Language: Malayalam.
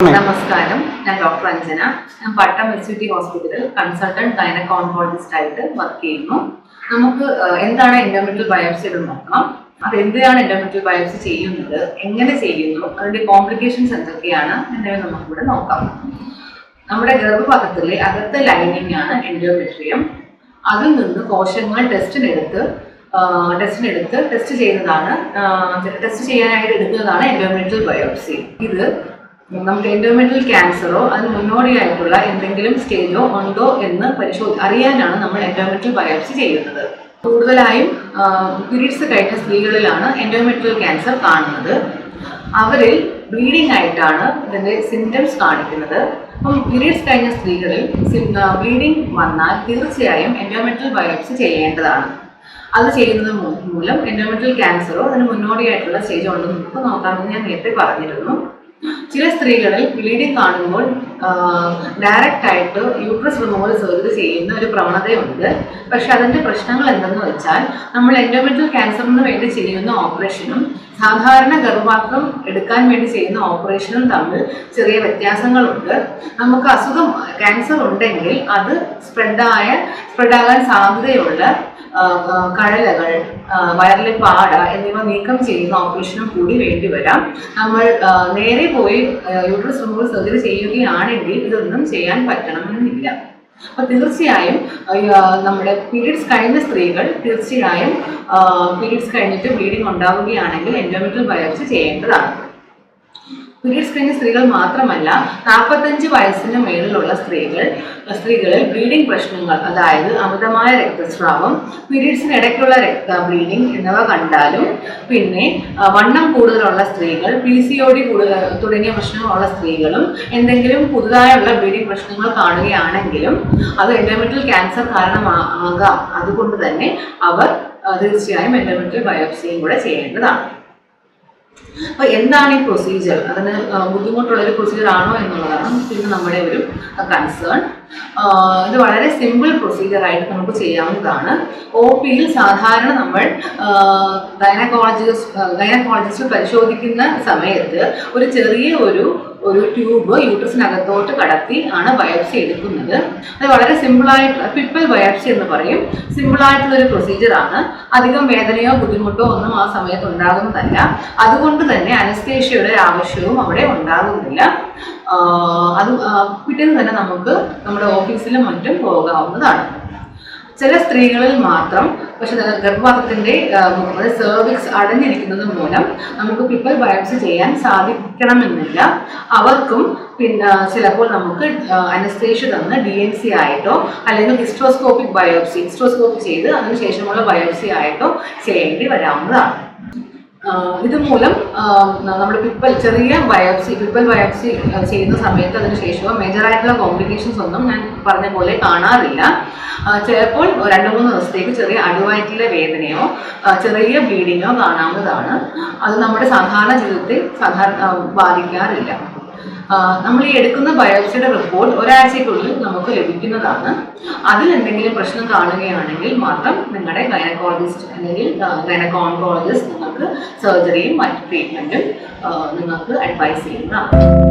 നമസ്കാരം. ഞാൻ ഡോക്ടർ അഞ്ജന. ഞാൻ പട്ടം എസ് യു ടി ഹോസ്പിറ്റലിൽ കൺസൾട്ടന്റ് ഗൈനക്കോൺകോളജിസ്റ്റ് ആയിട്ട് വർക്ക് ചെയ്യുന്നു. നമുക്ക് എന്താണ് എൻഡോമെട്രിയൽ ബയോപ്സി എന്ന് നോക്കണം. അത് എന്തിനാണ് എൻഡോമെട്രിയൽ ബയോപ്സി ചെയ്യുന്നത്? എങ്ങനെ ചെയ്യുന്നു? അതിന്റെ കോംപ്ലിക്കേഷൻസ് എന്തൊക്കെയാണ്? എന്നിവ നമുക്കിവിടെ നോക്കാം. നമ്മുടെ ഗർഭപാത്രത്തിലെ അകത്തെ ലൈനിങ് ആണ് എൻഡോമെട്രിയം. അതിൽ നിന്ന് കോശങ്ങൾ ടെസ്റ്റിനെടുത്ത് ടെസ്റ്റിനെടുത്ത് ടെസ്റ്റ് ചെയ്യുന്നതാണ് ടെസ്റ്റ് ചെയ്യാനായിട്ട് എടുക്കുന്നതാണ് എൻഡോമെട്രൽ ബയോപ്സി. ഇത് നമുക്ക് എൻഡോമെട്രൽ ക്യാൻസറോ അതിന് മുന്നോടിയായിട്ടുള്ള എന്തെങ്കിലും സ്റ്റേജോ ഉണ്ടോ എന്ന് പരിശോധി അറിയാനാണ് നമ്മൾ എൻഡോമെട്രിയൽ ബയോപ്സി ചെയ്യുന്നത്. കൂടുതലായും പീരീഡ്സ് കഴിഞ്ഞ സ്ത്രീകളിലാണ് എൻഡോമെട്രിയൽ ക്യാൻസർ കാണുന്നത്. അവരിൽ ബ്ലീഡിംഗ് ആയിട്ടാണ് ഇതിന്റെ സിംറ്റംസ് കാണിക്കുന്നത്. അപ്പം പീരീഡ്സ് കഴിഞ്ഞ സ്ത്രീകളിൽ ബ്ലീഡിംഗ് വന്നാൽ തീർച്ചയായും എൻഡോമെട്രൽ ബയോപ്സി ചെയ്യേണ്ടതാണ്. അത് ചെയ്യുന്നത് മൂലം എൻഡോമെട്രൽ ക്യാൻസറോ അതിന് മുന്നോടിയായിട്ടുള്ള സ്റ്റേജോ ഉണ്ടെന്ന് നമുക്ക് നോക്കാമെന്ന് ഞാൻ നേരത്തെ പറഞ്ഞിരുന്നു. ചില സ്ത്രീകളിൽ ബ്ലീഡിംഗ് കാണുമ്പോൾ ഡയറക്റ്റ് ആയിട്ട് യൂട്രസ് റിമൂവൽ സർജറി ചെയ്യുന്ന ഒരു പ്രവണതയുണ്ട്. പക്ഷെ അതിന്റെ പ്രശ്നങ്ങൾ എന്തെന്ന് വെച്ചാൽ നമ്മൾ എൻഡോമെട്രിയൽ ക്യാൻസറിന് വേണ്ടി ചെയ്യുന്ന ഓപ്പറേഷനും സാധാരണ ഗർഭപാത്രം എടുക്കാൻ വേണ്ടി ചെയ്യുന്ന ഓപ്പറേഷനും തമ്മിൽ ചെറിയ വ്യത്യാസങ്ങളുണ്ട്. നമുക്ക് അസുഖം ക്യാൻസർ ഉണ്ടെങ്കിൽ അത് സ്പ്രെഡായ സ്പ്രെഡാകാൻ സാധ്യതയുള്ള കഴലകൾ വയറിലെ പാട എന്നിവ നീക്കം ചെയ്യുന്ന ഓപ്പറേഷനും കൂടി വേണ്ടി വരാം. നമ്മൾ നേരെ പോയി യൂട്രസ് റിമൂവൽ സർജറി ചെയ്യുകയാണെങ്കിൽ ഇതൊന്നും ചെയ്യാൻ പറ്റണമെന്നില്ല. അപ്പൊ തീർച്ചയായും നമ്മുടെ പീരീഡ്സ് കഴിഞ്ഞ സ്ത്രീകൾ തീർച്ചയായും പീരീഡ്സ് കഴിഞ്ഞിട്ട് ബ്ലീഡിംഗ് ഉണ്ടാവുകയാണെങ്കിൽ എൻഡോമെട്രിയൽ ബയോപ്സി ചെയ്യേണ്ടതാണ്. പീരീഡ്സ് സ്ക്രീനിങ് സ്ത്രീകൾ മാത്രമല്ല നാൽപ്പത്തഞ്ച് വയസ്സിന് മേളിലുള്ള സ്ത്രീകൾ സ്ത്രീകളിൽ ബ്ലീഡിംഗ് പ്രശ്നങ്ങൾ അതായത് അമിതമായ രക്തസ്രാവം പീരീഡ്സിന് ഇടയ്ക്കുള്ള രക്ത ബ്ലീഡിംഗ് എന്നിവ കണ്ടാലും പിന്നെ വണ്ണം കൂടുതലുള്ള സ്ത്രീകൾ പി സി ഒ ഡി തുടങ്ങിയ പ്രശ്നങ്ങളുള്ള സ്ത്രീകളും എന്തെങ്കിലും പുതുതായുള്ള ബ്ലീഡിംഗ് പ്രശ്നങ്ങൾ കാണുകയാണെങ്കിലും അത് എൻഡോമെട്രിയൽ ക്യാൻസർ കാരണമാകാം. അതുകൊണ്ട് തന്നെ അവർ തീർച്ചയായും എൻഡോമെട്രിയൽ ബയോപ്സിയും കൂടെ ചെയ്യേണ്ടതാണ്. അപ്പൊ എന്താണ് ഈ പ്രൊസീജിയർ അതിന് ബുദ്ധിമുട്ടുള്ള ഒരു പ്രൊസീജിയർ ആണോ എന്നുള്ളതാണ് പിന്നെ നമ്മുടെ ഒരു കൺസേൺ ഇത് വളരെ സിമ്പിൾ പ്രൊസീജിയർ ആയിട്ട് നമുക്ക് ചെയ്യാവുന്നതാണ്. ഒ പിയിൽ സാധാരണ നമ്മൾ ഗൈനക്കോളജിസ്റ്റ് ഗൈനക്കോളജിസ്റ്റ് പരിശോധിക്കുന്ന സമയത്ത് ഒരു ചെറിയ ഒരു ഒരു ട്യൂബ് യൂട്രസിനകത്തോട്ട് കടത്തി ആണ് ബയോപ്സി എടുക്കുന്നത്. അത് വളരെ സിമ്പിളായിട്ടുള്ള പിപ്പൽ ബയോപ്സി എന്ന് പറയും. സിമ്പിളായിട്ടുള്ള ഒരു പ്രൊസീജിയറാണ് അധികം വേദനയോ ബുദ്ധിമുട്ടോ ഒന്നും ആ സമയത്ത് ഉണ്ടാകുന്നതല്ല. അതുകൊണ്ട് തന്നെ അനസ്തേഷ്യയുടെ ആവശ്യവും അവിടെ ഉണ്ടാകുന്നില്ല. അത് പിറ്റേന്ന് തന്നെ നമുക്ക് നമ്മുടെ ഓഫീസിലും മറ്റും പോകാവുന്നതാണ്. ചില സ്ത്രീകളിൽ മാത്രം പക്ഷെ ഗർഭപാത്രത്തിന്റെ സെർവിക്സ് അടഞ്ഞിരിക്കുന്നത് മൂലം നമുക്ക് പിപ്പൽ ബയോപ്സി ചെയ്യാൻ സാധിക്കണമെന്നില്ല. അവർക്കും പിന്നെ ചിലപ്പോൾ നമുക്ക് അനസ്തേഷ്യ തന്ന് ഡി എൻ സി ആയിട്ടോ അല്ലെങ്കിൽ ഹിസ്ട്രോസ്കോപ്പിക് ബയോപ്സി ഹിസ്റ്റോസ്കോപ്പ് ചെയ്ത് അതിനുശേഷമുള്ള ബയോപ്സി ആയിട്ടോ ചെയ്യേണ്ടി വരാവുന്നതാണ്. ഇതുമൂലം നമ്മൾ പിപ്പൽ ചെറിയ ബയോപ്സി പിപ്പൽ ബയോപ്സി ചെയ്യുന്ന സമയത്ത് അതിന് ശേഷവും മേജർ ആയിട്ടുള്ള കോംപ്ലിക്കേഷൻസ് ഒന്നും ഞാൻ പറഞ്ഞ പോലെ കാണാറില്ല. ചിലപ്പോൾ രണ്ട് മൂന്ന് ദിവസത്തേക്ക് ചെറിയ അടിവായിട്ടുള്ള വേദനയോ ചെറിയ ബ്ലീഡിങ്ങോ കാണാവുന്നതാണ്. അത് നമ്മുടെ സാധാരണ ജീവിതത്തെ സാധാരണ ബാധിക്കാറില്ല. നമ്മൾ ഈ എടുക്കുന്ന ബയോപ്സിയുടെ റിപ്പോർട്ട് ഒരാഴ്ചയ്ക്കുള്ളിൽ നമുക്ക് ലഭിക്കുന്നതാണ്. അതിൽ എന്തെങ്കിലും പ്രശ്നം കാണുകയാണെങ്കിൽ മാത്രം നിങ്ങളുടെ ഗൈനക്കോളജിസ്റ്റ് അല്ലെങ്കിൽ ഗൈനക്കോൺകോളജിസ്റ്റ് നിങ്ങൾക്ക് സർജറിയും മറ്റ് ട്രീറ്റ്മെന്റും നിങ്ങൾക്ക് അഡ്വൈസ് ചെയ്യുന്നതാണ്.